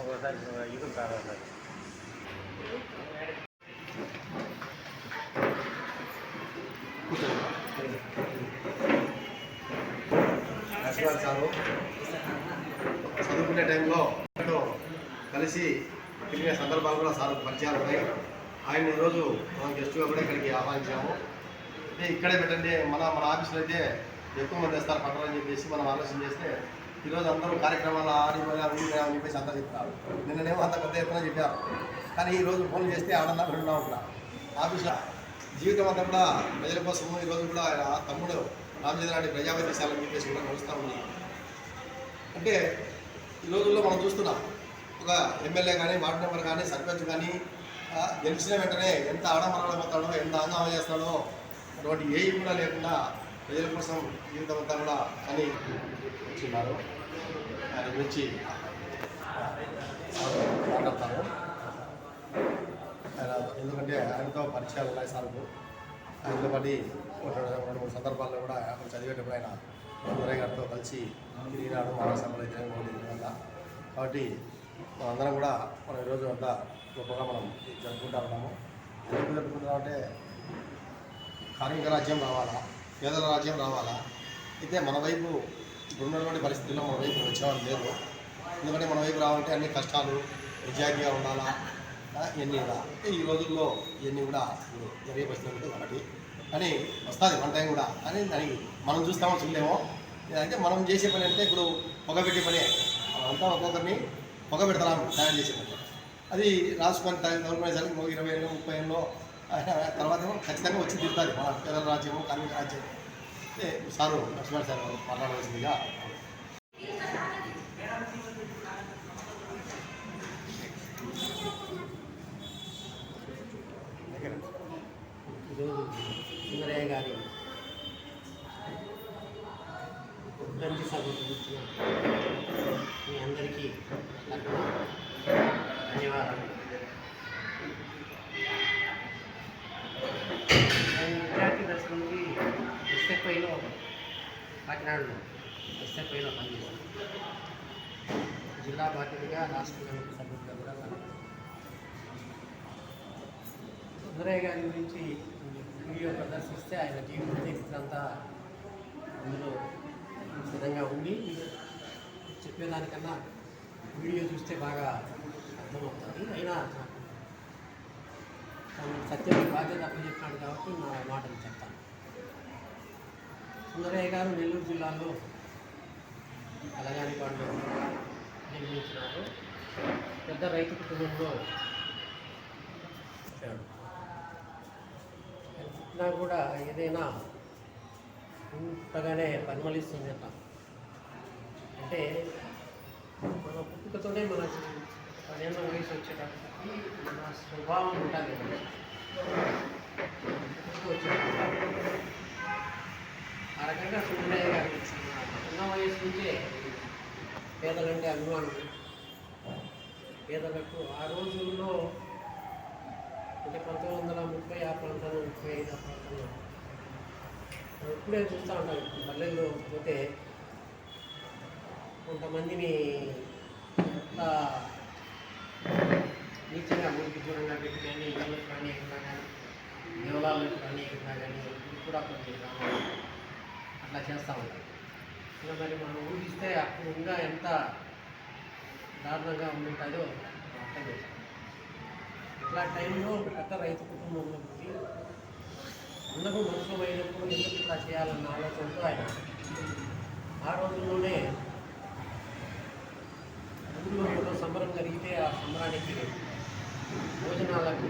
ఒకసారి ఇది కాదు సార్ సారు చదువుకునే టైంలో కలిసి తిరిగిన సందర్భాలు కూడా సార్ పరిచయాలు ఉన్నాయి. ఆయన ఈరోజు మనం గెస్ట్గా కూడా ఇక్కడికి ఆహ్వానించాము. ఇక్కడే పెట్టండి మన మన ఆఫీసులో అయితే ఎక్కువ మంది వస్తారు పట్టణం చెప్పేసి మనం ఆలోచన చేస్తే ఈరోజు అందరూ కార్యక్రమాలు ఆడిపోయినా ఊరిపోయినా అని చెప్పేసి అంతా చెప్తారు. నిన్ననేమో అంత పెద్ద ఎత్తున చెప్పారు. కానీ ఈరోజు ఫోన్ చేస్తే ఆడన్నా వింటున్నా ఉంటున్నా ఆఫీసులో జీవితం అంతా కూడా ప్రజల కోసము ఈరోజు కూడా ఆయన తమ్ముడు రామచంద్రారెడ్డి ప్రజాపతిశాలని చెప్పేసి కూడా నడుస్తూ ఉంది అంటే ఈ రోజుల్లో మనం చూస్తున్నాం ఒక ఎమ్మెల్యే కానీ వార్డు మెంబర్ కానీ సర్పంచ్ కానీ గెలిచిన వెంటనే ఎంత ఆడమరడపోతాడో ఎంత హంగామా చేస్తాడో అటువంటి ఏవి కూడా లేకుండా ప్రజల కోసం జీవితం అంతా కూడా అని వచ్చిన్నారు ఆయన గురించి మాట్లాడతాను. ఆయన ఎందుకంటే ఆయనతో పరిచయాలు ఉన్నాయి సార్కు ఆయనతో పాటు ఒక రెండు మూడు సందర్భాల్లో కూడా అక్కడ చదివేటప్పుడు ఆయన సుందరయ్య గారితో కలిసి తిరిగినాడు మహాసభలో ఇద్దరం కూడా కాబట్టి మనందరం కూడా మనం ఈరోజు అంతా గొప్పగా మనం జరుపుకుంటా ఉన్నాము. ఎందుకు జరుపుకుంటున్నామంటే కార్మిక రాజ్యం రావాలా? పేదల రాజ్యం రావాలా? అయితే మన వైపు ఇప్పుడు ఉన్నటువంటి పరిస్థితుల్లో మన వైపు వచ్చేవాళ్ళు లేరు. ఎందుకంటే మన వైపు రావాలంటే అన్ని కష్టాలు నిజాయితీగా ఉండాలా? ఇవన్నీ కూడా. అంటే ఈ రోజుల్లో ఇవన్నీ కూడా ఇప్పుడు జరిగే పరిస్థితులు ఉంటుంది కాబట్టి. కానీ వస్తుంది వన్ టైం కూడా. కానీ దానికి మనం చూస్తామో చూడలేమో. అంటే మనం చేసే పని అంటే ఇప్పుడు పొగ పెట్టే పనే. అంతా ఒక్కొక్కరిని పొగ పెడతాం తయారు చేసే పని. అది రాసుకొని తగులుకునేసరికి ఇరవై ఏళ్ళు ముప్పై ఏళ్ళు తర్వాత ఏమో ఖచ్చితంగా వచ్చి తిరుగుతుంది మన పేదల రాజ్యము కార్మిక రాజ్యం. అంటే సారు లక్ష్మణ్ సార్ మాట్లాడవలసిందిగా. ఈరోజు సుందరయ్య గారి గ్రంథి సభకు వచ్చిన మీ అందరికీ తరపున ధన్యవాదాలు నేను విద్యార్థి దశ నుండి ఎస్ఎఫ్ఐలో కాకినాడలో ఎస్ఎఫ్ఐలో పనిచేశాను జిల్లా బాధ్యతగా రాష్ట్ర కమిటీ సభ్యులుగా కూడా పనిచేశాను సుందరయ్య గారి గురించి వీడియో ప్రదర్శిస్తే ఆయన జీవిత చరిత్ర అంతా అందులో సిద్ధంగా ఉంది. చెప్పేదానికన్నా వీడియో చూస్తే బాగా అర్థమవుతుంది. అయినా నాకు సత్యం బాధ్యత అప్పచెప్పినాడు కాబట్టి నా మాటలు చెప్తాను. సుందరయ్య గారు నెల్లూరు జిల్లాలో అలగారిపాడు జన్మించినారు పెద్ద రైతు కుటుంబంలో పుట్టాడు పుట్టినా కూడా ఏదైనా ఇంతగానే పరిమళిస్తుంది అంట. అంటే మన పుట్టుకతోనే మన పదిహేను వయసు వచ్చేటప్పటికి మన స్వభావం ఉంటుంది పుట్టుక వచ్చేటప్పుడు ఆ రకంగా సుందరయ్య గారికి చిన్న వయసు నుంచే పేదలంటే అభిమానం పేదలకు ఆ రోజుల్లో అంటే పంతొమ్మిది వందల ముప్పై ఆ ప్రాంతంలో ముప్పై ఐదు ఆ ప్రాంతంలో. ఇప్పుడే చూస్తూ ఉంటాం పల్లెల్లో పోతే కొంతమందిని ఎంత నీచంగా మురికి దూరంగా పెట్టి కానీ ఇళ్ళకి రానియకుండా కానీ దేవాలయాలకు రానియకుండా కానీ ఇప్పుడు కూడా కొన్ని గ్రామాలు అట్లా చేస్తూ ఉంటారు ఇంకా మరి మనం ఊహిస్తే అప్పుడు ఇంకా ఎంత దారుణంగా ఉంటుందో అర్థం చేస్తాం ఇట్లా టైంలో ఒక పెద్ద రైతు కుటుంబంలో పుట్టి అందరూ మనుషులు ఎందుకు ఇట్లా చేయాలన్న ఆలోచనతో ఆయన ఆ రోజుల్లోనే ఊళ్ళో ఏదో సంబరం జరిగితే ఆ సంబరానికి భోజనాలకు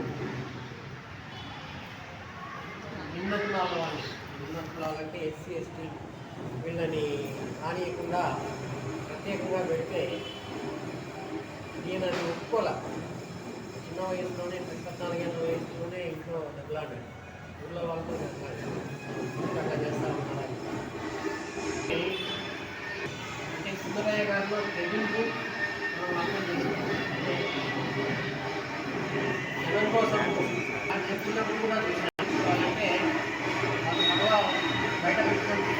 నిన్న కులాల వాళ్ళు నిన్న కులాలంటే ఎస్సీ ఎస్టీ వీళ్ళని రానియకుండా ప్రత్యేకంగా పెడితే ఈయనని ఒప్పుకోలే. చిన్న వయసులోనే పద్నాలుగేళ్ళ వయసులోనే ఇంట్లో దెబ్బలాడాడు. ఊళ్ళో వాళ్ళతో దెబ్బలాడాడు. అట్లా చేస్తా ఉన్నారు అంటే సుందరయ్య గారిలో తెగింపు మనం అర్థం చేసుకుంటాం అంటే జనం కోసం అది కూడా చూసాం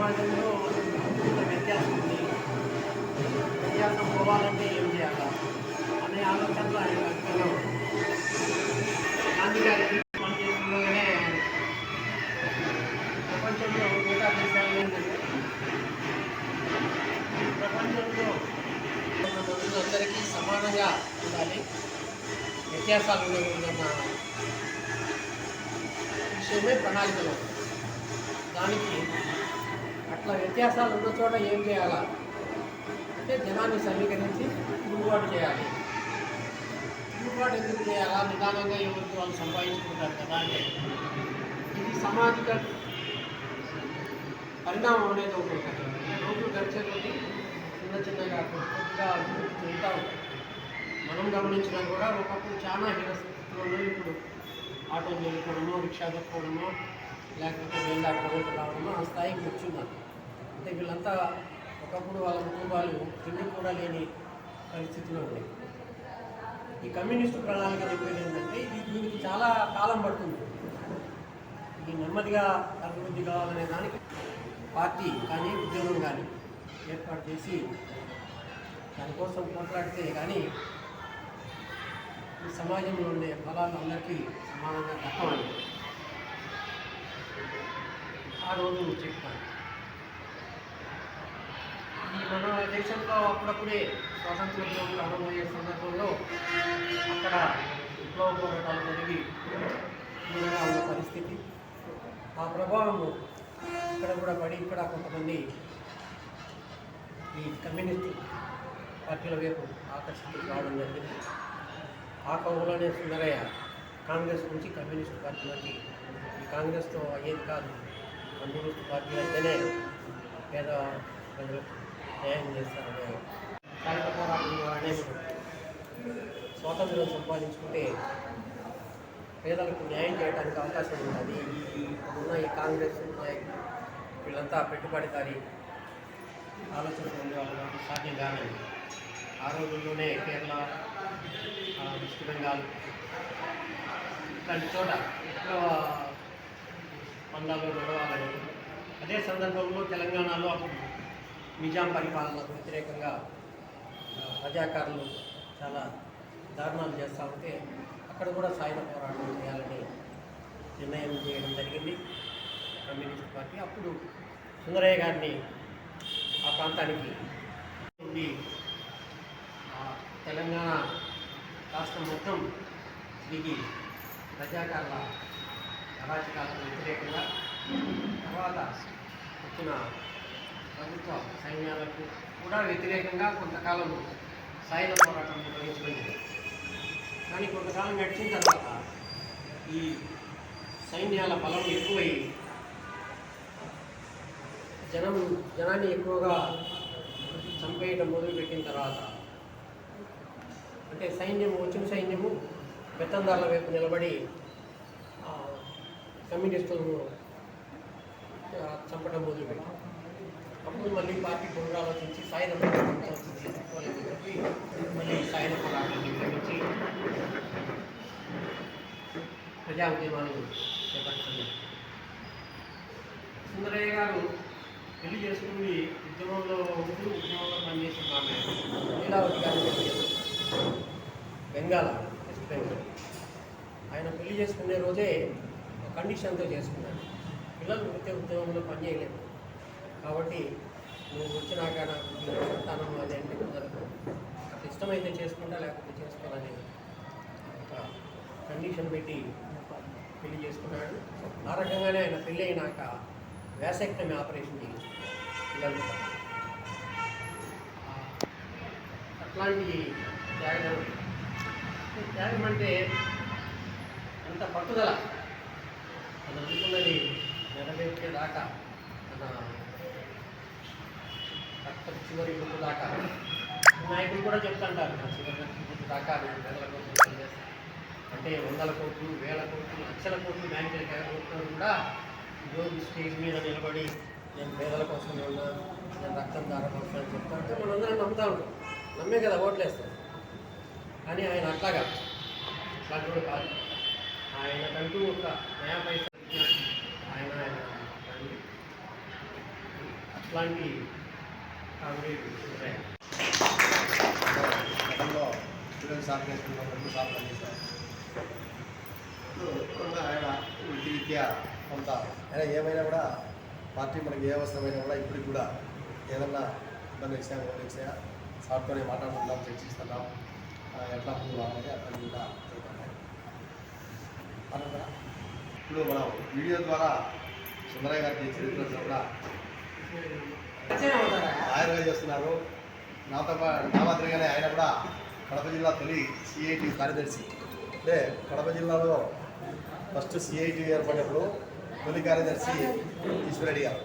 సమాజంలో ఇంత వ్యత్యాసం ఉంది వ్యత్యాసం పోవాలంటే ఏం చేయాలా అనే ఆలోచనలో ఆయన అధికంగా ఉంది గాంధీ గారి పనిచేస్తుండగానే ప్రపంచంలో మిగతా దేశాలు ఏంటంటే ప్రపంచంలో ఉన్న మనుషులందరికీ సమానంగా ఉండాలి వ్యత్యాసాలు ఉండకూడదన్న విషయమే ప్రణాళికలో ఉంది. దానికి అట్లా వ్యత్యాసాలు ఉన్న చోట ఏం చేయాలా? అంటే జనాన్ని సమీకరించి తిరుగుబాటు చేయాలి. తిరుగుబాటు ఎందుకు చేయాలా? నిదానంగా ఎవరికి వాళ్ళు సంపాదించుకుంటారు కదా అంటే ఇది సామాజిక పరిణామం అనేది ఒకటి ఉంటుంది. రోజులు గడిచే కొద్దీ చిన్న చిన్నగా కొద్దిగా అభివృద్ధి చెందుతూ ఉంటాయి మనం గమనించినా కూడా ఒకప్పుడు చాలా హీనస్థితిలో ఇప్పుడు ఆటో వెళ్ళిపోవడమో రిక్షా తప్పుకోవడమో లేకపోతే వెళ్ళాక రావడమో ఆ స్థాయికి వచ్చిన్నారు అంటే వీళ్ళంతా ఒకప్పుడు వాళ్ళ కుటుంబాలు తిండి కూడా లేని పరిస్థితిలో ఉన్నాయి. ఈ కమ్యూనిస్టు ప్రణాళిక చెప్పేది ఏంటంటే ఇది దీనికి చాలా కాలం పడుతుంది. ఇది నెమ్మదిగా అభివృద్ధి కావాలనే దానికి పార్టీ కానీ ఉద్యమం కానీ ఏర్పాటు చేసి దానికోసం పోట్లాడితే కానీ ఈ సమాజంలో ఉండే ఫలాలు అందరికీ సమానంగా దక్కవాలి ఆ రోజు చెప్తాను. ఈ మన దేశంలో అప్పుడప్పుడే స్వాతంత్ర ఉద్యమం ప్రారంభమయ్యే సందర్భంలో అక్కడ విప్లవ పోరాటాలు జరిగి దూరంగా ఉన్న పరిస్థితి. ఆ ప్రభావం ఇక్కడ కూడా పడి ఇక్కడ కొంతమంది ఈ కమ్యూనిస్ట్ పార్టీల వైపు ఆకర్షితులు కావడం జరిగింది. ఆ కవులోనే సుందరయ్య కాంగ్రెస్ నుంచి కమ్యూనిస్ట్ పార్టీలోకి ఈ కాంగ్రెస్తో అయ్యేది కాదు కమ్యూనిస్ట్ పార్టీ అయితేనే పేద ప్రజలకు న్యాయం చేస్తారనే సాయుధ పోరాటం ద్వారానే స్వాతంత్రం సంపాదించుకుంటే పేదలకు న్యాయం చేయడానికి అవకాశం ఉన్నది. ఉన్న ఈ కాంగ్రెస్ నాయకులు వీళ్ళంతా పెట్టుబడిదారి ఆలోచన ఉండేవాళ్ళు సాధ్యం కాలేదు. ఆ రోజుల్లోనే కేరళ వెస్ట్ బెంగాల్ ఇట్లాంటి చోట ఎక్కువ పందాలు నడవాలని అదే సందర్భంలో తెలంగాణలో అప్పుడు నిజాం పరిపాలనకు వ్యతిరేకంగా ప్రజాకారులు రజాకారులు చాలా దారుణాలు చేస్తూ ఉంటే అక్కడ కూడా సాయుధ పోరాటం చేయాలని నిర్ణయం చేయడం జరిగింది. కమ్యూనిస్ట్ పార్టీ అప్పుడు సుందరయ్య గారిని ఆ ప్రాంతానికి నుండి తెలంగాణ రాష్ట్రం మొత్తం తిరిగి ప్రజాకారుల అరాచకాలకు వ్యతిరేకంగా తర్వాత వచ్చిన ప్రభుత్వ సైన్యాలకు కూడా వ్యతిరేకంగా కొంతకాలం సాయుధ పోరాటం నిర్వహించబడింది. కానీ కొంతకాలం గడిచిన తర్వాత ఈ సైన్యాల బలం ఎక్కువై జనం జనాన్ని ఎక్కువగా చంపేయడం మొదలుపెట్టిన తర్వాత అంటే సైన్యం వచ్చిన సైన్యము పెత్తందారుల వైపు నిలబడి కమ్యూనిస్టులను చంపడం మొదలుపెట్టాం అప్పుడు మళ్ళీ పార్టీ పునరాలోచించి సాయుధ పోరాటం తీసుకోవాలని చెప్పి మళ్ళీ సాయుధ పోరాటం ప్రజా ఉద్యమాలు చేపడుతుంది. సుందరయ్య గారు పెళ్ళి చేసుకుని ఉద్యమంలో ఉంటూ ఉద్యమంలో పనిచేసిన ఆమె లీలావతి బెంగాల్ వెస్ట్ బెంగాల్. ఆయన పెళ్ళి చేసుకునే రోజే ఒక కండిషన్తో చేసుకున్నాడు పిల్లలు నిత్య ఉద్యమంలో పనిచేయలేదు కాబట్టి నువ్వు వచ్చినాక నాకు ఈ అది అంటే కుదరదు. అట్లా ఇష్టమైతే చేసుకుంటా లేకపోతే చేసుకోవాలని ఒక కండిషన్ పెట్టి పెళ్ళి చేసుకున్నాడు. ఆ రకంగానే ఆయన పెళ్ళి అయినాక వ్యాసెక్టమీ ఆపరేషన్ చేయించుకున్నాడు. పిల్లలు. అట్లాంటి త్యాగం. త్యాగం అంటే అంత పట్టుదల. తను అనుకున్నది నెరవేర్చేదాకా తన చివరి గుర్తు దాకా. నాయకులు కూడా చెప్తుంటారు చివరి గుర్తు దాకా నేను పేదల కోసం పనిచేస్తాను అంటే వందల కోట్లు వేల కోట్లు లక్షల కోట్లు బ్యాంకులు ఎగరగొట్టినప్పుడు కూడా ఈరోజు స్టేజ్ మీద నిలబడి నేను పేదల కోసం ఉన్నా నేను రక్తం దారపోతాను చెప్తా అంటే మనందరం నమ్ముతా ఉంటాం. నమ్మే కదా ఓట్లేస్తాం కానీ ఆయన అట్లాగా అట్లాంటి కూడా కాదు. ఆయనకంటూ ఒక నయా పైసా ఆయన ఆయన అట్లాంటి కాంగ్రెస్ ఉంటాయి గతంలో ఇరవై సార్లు చేసుకున్నాం రెండు సార్లు పనిచేశారు ఇప్పుడు ఆయన వృత్తిరీత్యా కొంత ఆయన ఏమైనా కూడా పార్టీ మనకి ఏ అవసరమైనా కూడా ఇప్పటికి కూడా ఏదన్నా ఇబ్బంది వచ్చినా ఎవరు వచ్చినా సార్తోనే మాట్లాడుకుంటాం చర్చిస్తున్నాం ఎట్లా ముందు రావాలి అట్లా కూడా అనంతరం ఇప్పుడు మనం వీడియో ద్వారా సుందరయ్య గారికి చరిత్ర కూడా ఆయనగా చేస్తున్నారు. నాతో నా మాదిరిగానే ఆయన కూడా కడప జిల్లా తొలి సిఐటి కార్యదర్శి. అంటే కడప జిల్లాలో ఫస్ట్ సిఐటి ఏర్పడినప్పుడు తొలి కార్యదర్శి ఈశ్వరెడ్డి గారు.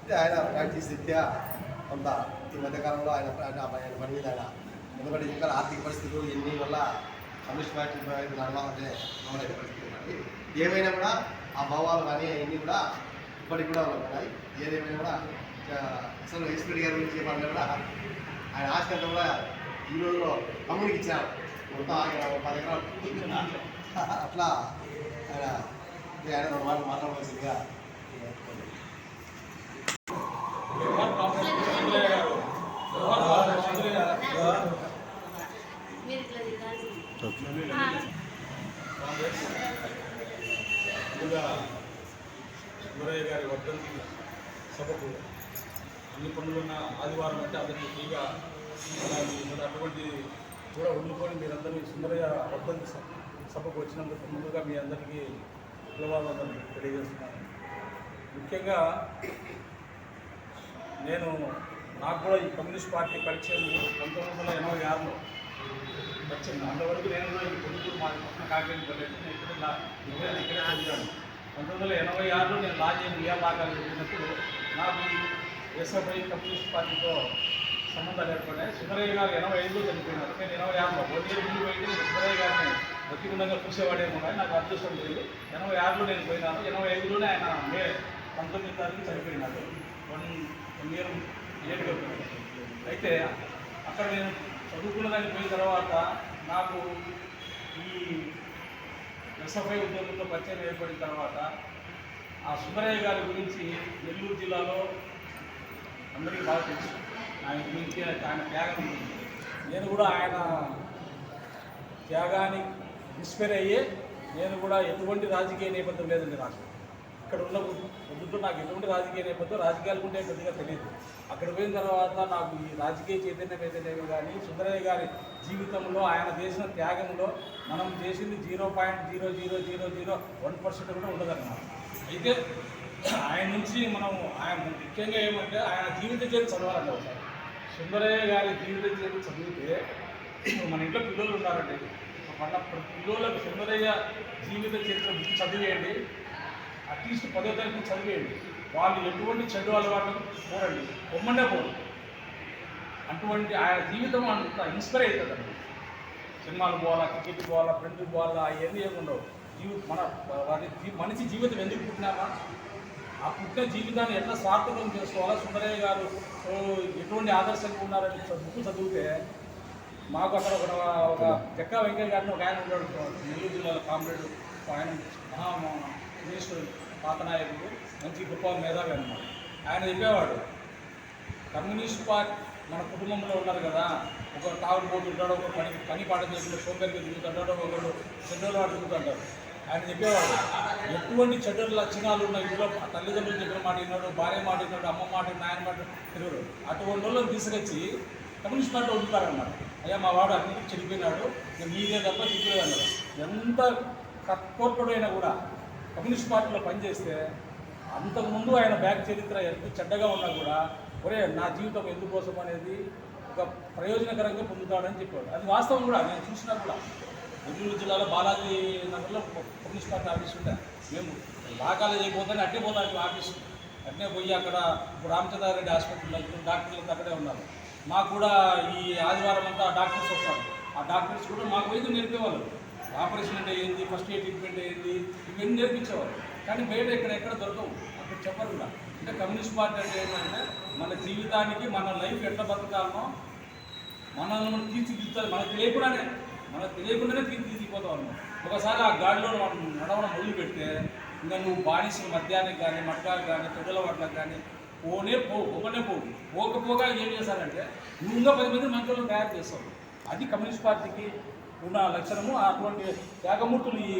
అంటే ఆయన ప్రాక్టీస్ రీత్యా కొంత ఈ మధ్యకాలంలో ఆయన ఆయన పని మీద ఆయన ఎందుకంటే ఇంకా ఆర్థిక పరిస్థితులు ఎన్ని వల్ల కమ్యూనిస్ట్ పార్టీ నడవాలంటే నడవలేని పరిస్థితి ఉన్నది. ఏమైనా కూడా ఆ భావాలు కానీ అవన్నీ కూడా ఇప్పటికి కూడా ఉన్నాయి. ఏదేమైనా కూడా అసలు ఈశ్వరెడ్డి గారి గురించి చెప్పాలంటే కూడా ఆయన ఆస్తి అంతా కూడా ఈ రోజులో తమ్ముడికి ఇచ్చారు. మొత్తం ఆయన పది ఎకరాలు. అట్లా ఆయన ఆయన వాళ్ళు మాట్లాడవలసిందిగా మీరు గారి వర్ధంతి సభకు అన్ని పనులున్న ఆదివారం అంటే అందరికీ ఫ్రీగా అటువంటి కూడా ఉండుకొని మీరందరూ సుందరగా సుందరయ్య సభకు వచ్చినందుకు ముందుగా మీ అందరికీ ధన్యవాదాలు తెలియజేస్తున్నాను. ముఖ్యంగా నేను నాకు కూడా ఈ కమ్యూనిస్ట్ పార్టీ పరిచయం పంతొమ్మిది వందల ఎనభై ఆరులో వచ్చింది. అంతవరకు నేను కూడా ఈ పొద్దుటూరు మా పక్కన కాకినాడ వెళ్ళలేదు నేను ఇక్కడ ఇక్కడే చదివాను పంతొమ్మిది వందల ఎనభై ఆరులో నేను లా చేయను ఇయర్ లా కాలేజ్ నాకు ఎస్ఎఫ్ఐ కమ్యూనిస్ట్ పార్టీతో సంబంధాలు ఏర్పడ్డాయి. సుబ్బరయ్య గారు ఎనభై ఐదులో చనిపోయినారు. నేను ఎనభై ఆరులో. వన్ ముందు పోయింది సుబ్బరయ్య గారిని బతికుండగా చూసేవాడేమో కానీ నాకు అదృష్టం లేదు. ఎనభై ఆరులో నేను పోయినాను. ఎనభై ఐదులోనే ఆయన మే పంతొమ్మిది తారీఖు చనిపోయినాడు. వన్ వన్ ఇయర్ ఏడుగా అయితే అక్కడ నేను చదువుకున్న దానికి పోయిన తర్వాత నాకు ఈ ఎస్ఎఫ్ఐ ఉద్యోగంతో పరిచయం ఏర్పడిన తర్వాత ఆ సుబ్బరయ్య గారి గురించి నెల్లూరు జిల్లాలో అందరికీ బాగా తెలుసు. ఆయన గురించి ఆయన త్యాగం నేను కూడా ఆయన త్యాగానికి ఇన్స్పైర్ అయ్యి నేను కూడా ఎటువంటి రాజకీయ నేపథ్యం లేదండి నాకు. ఇక్కడ ఉన్న ముందు నాకు ఎటువంటి రాజకీయ నేపథ్యం రాజకీయాలు ఉంటే పెద్దగా తెలియదు. అక్కడ పోయిన తర్వాత నాకు ఈ రాజకీయ చైతన్యం ఏదైనా కానీ సుందరయ్య గారి జీవితంలో ఆయన చేసిన త్యాగంలో మనం చేసింది zero point zero zero zero zero one percent కూడా ఉండదన్నమాట. అయితే ఆయన నుంచి మనం ఆయన ముఖ్యంగా ఏమంటే ఆయన జీవిత చరిత్ర చదవాలంట ఒకసారి. సుందరయ్య గారి జీవిత చరిత్ర చదివితే మన ఇంట్లో పిల్లలు ఉన్నారండి. మన పిల్లలకు సుందరయ్య జీవిత చరిత్ర బుక్ చదివేయండి. అట్లీస్ట్ పదో తరగతి చదివేయండి. వాళ్ళు ఎటువంటి చెడు అలవాటు పోరండి పొమ్మండే పోరు. అటువంటి ఆయన జీవితం అంత ఇన్స్పైర్ అవుతుందండి. సినిమాలు పోవాలా క్రికెట్ పోవాలా ఫ్రెండ్కి పోవాలా అవన్నీ ఏమి ఉండవు జీవి మన వారి మనిషి జీవితం ఎందుకు పుట్టినామా? ఆ పుట్టిన జీవితాన్ని ఎట్లా సార్థకం చేసుకోవాలో? సుందరయ్య గారు ఎటువంటి ఆదర్శంగా ఉన్నారని బుక్ చదివితే మాకు అక్కడ ఒక ఒక చెక్క వెంకయ్య గారిని ఒక ఆయన ఉన్నాడు నెల్లూరు జిల్లాలో కామ్రేడ్ ఆయన మహా మినిస్టర్ పాత నాయకుడు మంచి గొప్ప మేధావి అన్నమాట. ఆయన చెప్పేవాడు కమ్యూనిస్ట్ పార్టీ మన కుటుంబంలో ఉన్నారు కదా ఒక తాగుడు పోటీ ఉంటాడు ఒక పని పని పాట చేయకుండా సోంబేరిగా తిరుగుతుంటాడు ఒకడు చెడ్డలు వాడు తిరుగుతుంటాడు. ఆయన చెప్పేవాడు ఎటువంటి చెడ్డ లక్షణాలు ఉన్న ఇంట్లో తల్లిదండ్రులు చెప్పిన మాట విన్నాడు భార్య మాట విన్నాడు అమ్మ మాట నాయన మాట తిరుగుడు అటువంటి వాళ్ళని తీసుకొచ్చి కమ్యూనిస్ట్ పార్టీ వదులుతారన్నమాట అయ్యా మా వాడు అన్నిటికీ చెడిపోయినాడు మీదే తప్ప చెప్పలేదు ఎంత కత్కోర్పుడైనా కూడా కమ్యూనిస్ట్ పార్టీలో పనిచేస్తే అంతకుముందు ఆయన బ్యాక్ చరిత్ర ఎంత చెడ్డగా ఉన్నా కూడా ఒరే నా జీవితం ఎందుకోసం అనేది ఒక ప్రయోజనకరంగా పొందుతాడని చెప్పాడు అది వాస్తవం కూడా నేను చూసినా కూడా. గుంటూరు జిల్లాలో బాలాజీ నగర్లో కమ్యూనిస్ట్ పార్టీ ఆఫీస్ ఉండే. మేము లా కాలేజ్ అయిపోతానే అట్టే పోతాం ఆఫీస్ అట్నే పోయి అక్కడ ఇప్పుడు రామచంద్రారెడ్డి హాస్పిటల్లో ఇప్పుడు డాక్టర్లు అక్కడే ఉన్నారు. మాకు కూడా ఈ ఆదివారం అంతా డాక్టర్స్ వస్తారు. ఆ డాక్టర్స్ కూడా మాకు వైద్యం నేర్పేవాళ్ళు. ఆపరేషన్ అంటే ఏంది? ఫస్ట్ ఎయిడ్ ట్రీట్మెంట్ ఏంది? ఇవన్నీ నేర్పించేవారు కానీ బయట ఇక్కడ ఎక్కడ దొరకవు. అక్కడ చెప్పరు కూడా అంటే కమ్యూనిస్ట్ పార్టీ అంటే ఏంటంటే మన జీవితానికి మన లైఫ్ ఎట్లా బతకాలనో మనల్ని మనం తీర్చిదిద్దాలి మనకు తెలియకుండానే. మనకు తెలియకుండానే తీసుకుపోతా అన్నమాట ఒకసారి ఆ గాడిలో మనం నడవడం మొదలు పెడితే ఇంకా నువ్వు బానిస మద్యానికి కానీ మట్కాలకు కానీ తొడల వాట్లకు కానీ పోనే పో పోనే పో. పోకపోగా ఏం చేశారంటే నువ్వు ఇంకా పది మంది మంత్రులను తయారు చేస్తావు. అది కమ్యూనిస్ట్ పార్టీకి ఉన్న లక్షణము. అటువంటి త్యాగమూర్తులు ఈ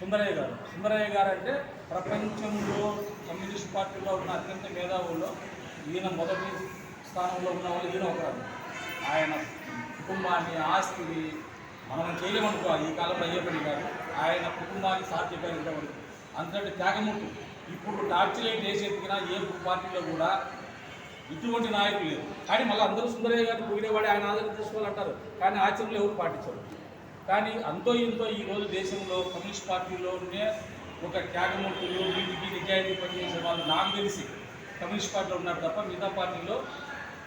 సుందరయ్య గారు. సుందరయ్య గారు అంటే ప్రపంచంలో కమ్యూనిస్ట్ పార్టీలో ఉన్న అత్యంత మేధావుల్లో ఈయన మొదటి స్థానంలో ఉన్న వాళ్ళు ఈయన ఒకరు. ఆయన కుటుంబాన్ని ఆస్తిని మనం చేయలేమనుకో ఈ కాలంలో అయ్యే పని కాదు. ఆయన కుటుంబాన్ని సాధ్యపడిన ఇంతవరకు అంతటి త్యాగముంటు ఇప్పుడు టార్చ్ లైట్ వేసి ఏ పార్టీలో కూడా ఇటువంటి నాయకులు లేరు. కానీ మళ్ళీ అందరూ సుందరయ్య గారిని పొగిడేవాడే ఆయన ఆదరణ తీసుకోవాలంటారు. కానీ ఆచరణలో ఎవరు పాటించరు. కానీ అంతో ఇంతో ఈ రోజు దేశంలో కమ్యూనిస్ట్ పార్టీలోనే ఒక త్యాగమూర్తులు వీటికి నిజాయితీ పనిచేసే వాళ్ళు నాకు తెలిసి కమ్యూనిస్ట్ పార్టీలో ఉన్నారు తప్ప మిగతా పార్టీలో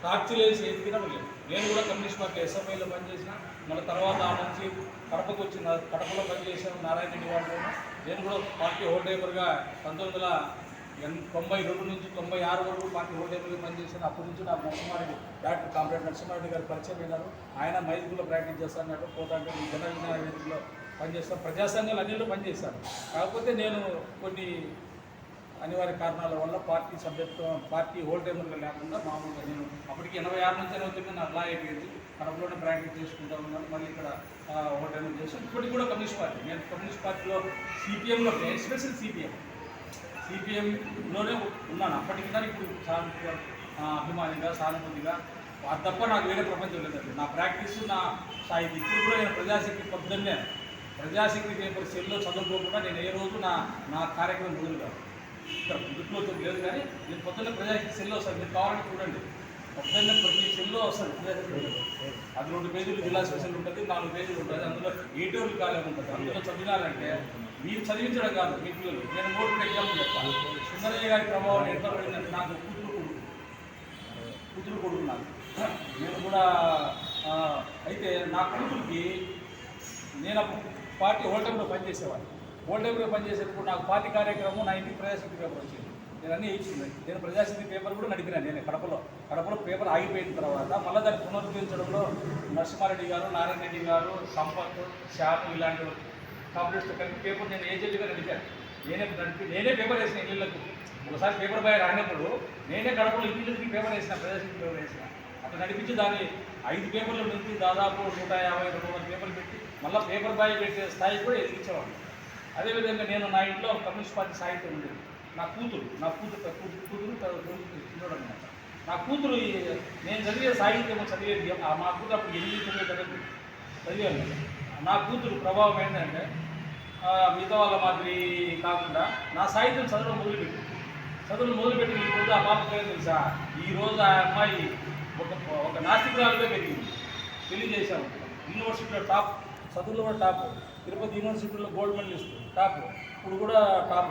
టార్చర్ వేసి ఎదిగినా లేదు నేను కూడా కమ్యూనిస్ట్ పార్టీ ఎస్ఎంఐలో పనిచేసిన మళ్ళీ తర్వాత ఆ నుంచి కడపకు వచ్చిన కడపలో పనిచేసాను నారాయణ రెడ్డి వాళ్ళు నేను కూడా పార్టీ హోల్డేపర్గా పంతొమ్మిది వందల ఎన్ తొంభై రెండు నుంచి తొంభై ఆరు వరకు పార్టీ హోల్డేపర్గా పనిచేసిన అప్పటి నుంచి నాకు నరసింహారెడ్డి డాక్టర్ కామ్రేడ్ నరసింహారెడ్డి గారు పరిచయం అయినారు. ఆయన మైదుగులో ప్రాక్టీస్ చేస్తానన్నాడు పోతాంటే జన వేదికలో పనిచేస్తాను. ప్రజాసంఘాలు అన్నిలో పనిచేస్తాను. కాకపోతే నేను కొన్ని అనివార్య కారణాల వల్ల పార్టీ సభ్యత్వం పార్టీ హోల్ లేకుండా మామూలుగా నేను అప్పటికి ఎనభై ఆరు నుంచి ఎనభై తొమ్మిది అలా లా అయిపోయింది. కడపలోనే ప్రాక్టీస్ చేసుకుంటా ఉన్నాను. మళ్ళీ ఇక్కడ హోల్ టైమర్ చేసి ఇప్పటికి కూడా కమ్యూనిస్ట్ పార్టీ. నేను కమ్యూనిస్ట్ పార్టీలో సిపిఎంలో ఎస్పెషల్ సిపిఎం సిపిఎంలోనే ఉన్నాను. అప్పటికి కానీ ఇప్పుడు సానుభూతిగా అభిమానిగా సానుభూతిగా. అది తప్ప నాకు వేరే ప్రపంచం లేదండి. నా ప్రాక్టీస్ నా సాహిత్యం ఇప్పుడు కూడా నేను ప్రజాశక్తి పొద్దున్నే ప్రజాశక్తి పేపర్ సెల్లో చదువుకోకుండా నేను ఏ రోజు నా నా కార్యక్రమం మొదలు కాదు ఇక్కడ గుడ్లో లేదు కానీ మీరు పొద్దున్న ప్రజాశక్తి సెల్లో వస్తారు. మీరు కావాలని చూడండి. పొద్దున్న ప్రతి సెల్లో వస్తారు. అది రెండు పేజీలు జిల్లా స్పెషల్ ఉంటుంది నాలుగు పేజీలు ఉంటుంది. అందులో ఏటోలు కాలం ఉంటుంది. అందులో చదివినారంటే మీరు చదివించడం కాదు మీ పిల్లలు. నేను మూడు ఎగ్జాంపుల్ చెప్తాను సుందరయ్య గారి ప్రభావం ఎంత పడిందంటే నాకు కూతురు కొడుకు. కూతురు కొడుకు నాకు. నేను కూడా అయితే నా కూతురికి నేను పార్టీ హోల్డర్లో పనిచేసేవాడిని. హోల్డర్లో పనిచేసేటప్పుడు నాకు పార్టీ కార్యక్రమం నా ఇంటికి ప్రజాశక్తి పేపర్ వచ్చింది. నేను అన్నీ ఇచ్చింది. నేను ప్రజాశక్తి పేపర్ కూడా నడిపినా నేను కడపలో. కడపలో పేపర్ ఆగిపోయిన తర్వాత మళ్ళీ దాన్ని పునరుద్ధరించడంలో నరసింహారెడ్డి గారు నారాయణ రెడ్డి గారు సంపత్ శ్యామ్ ఇలాంటి కాంపిటీస్ కలిపి పేపర్ నేను ఏజెంట్గా నడిపాను. నేనే నడిపి నేనే పేపర్ వేసిన ఇళ్ళకు. ఒకసారి పేపర్ బాయ్ రానప్పుడు నేనే కడపలో ఇళ్ళకి పేపర్ వేసిన ప్రజాశక్తి పేపర్ వేసిన. అట్లా నడిపించి దాన్ని ఐదు పేపర్లు నుంచి దాదాపు నూట యాభై రెండు వందల పేపర్లు పెట్టి మళ్ళీ పేపర్ బాయ్ పెట్టే స్థాయి కూడా ఎదిగించేవాడిని. అదేవిధంగా నేను నా ఇంట్లో కమ్యూనిస్ట్ పార్టీ సాహిత్యం ఉండేది నా కూతురు నా కూతురు కూతురు కూతురు చిన్నోడు అనమాట నా కూతురు నేను చదివే సాహిత్యం చదివేది ఆ మా కూతురు అప్పుడు ఎనిమిది తొమ్మిది తరగతి చదివాను నా కూతురు ప్రభావం ఏంటంటే మిగతా వాళ్ళ మాదిరి కాకుండా నా సాహిత్యం చదవడం మొదలుపెట్టి చదువులు మొదలుపెట్టి ఈ రోజు ఆ పాప పేరు తెలుసా? ఈ రోజు ఆ అమ్మాయి ఒక ఒక నాస్తికురాలుగా పెరిగింది. పెళ్ళి చేశాము. యూనివర్సిటీలో టాప్ చదువులో కూడా టాప్ తిరుపతి యూనివర్సిటీలో గోల్డ్ మెడలిస్ట్ టాప్ ఇప్పుడు కూడా టాప్